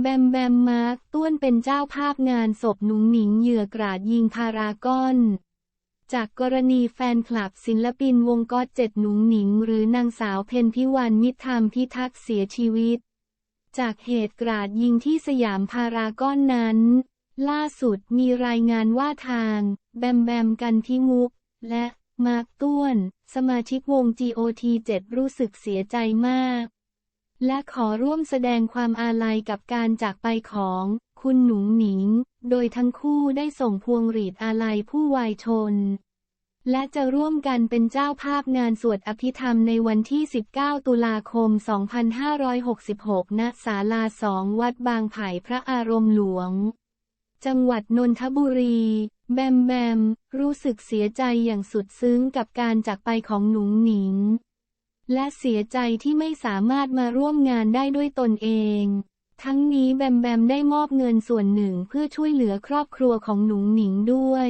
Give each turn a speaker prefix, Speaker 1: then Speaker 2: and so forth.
Speaker 1: แบมแบมมาร์กต้วนเป็นเจ้าภาพงานศพหนุ่งหนิงเหยื่อกราดยิงพารากอน จากกรณีแฟนคลับศิลปินวงก็อตเจ็ดหนุ่งหนิง หรือนางสาวเพนพิวันมิตรธรรมพิทักษ์เสียชีวิต จากเหตุกราดยิงที่สยามพารากอนนั้น ล่าสุดมีรายงานว่าทาง แบมแบมกันทิงุก และมาร์กต้วน สมาชิกวง GOT7 รู้สึกเสียใจมาก และขอร่วมแสดงความอาลัยกับการจากไปของ คุณหนุ่งหนิง โดยทั้งคู่ได้ส่งพวงหรีดอาลัยผู้วายชน และจะร่วมกันเป็นเจ้าภาพงานสวดอภิธรรมในวันที่ 19 ตุลาคม 2566 ณ ศาลาสองวัดบางไผ่พระอารมณ์หลวง จังหวัดนนทบุรี แบมแบม รู้สึกเสียใจอย่างสุดซึ้งกับการจากไปของหนุ่งหนิง และเสียใจที่ไม่สามารถมาร่วมงานได้ด้วยตนเอง ทั้งนี้แบมแบมได้มอบเงินส่วนหนึ่งเพื่อช่วยเหลือครอบครัวของหนุ่งหนิงด้วย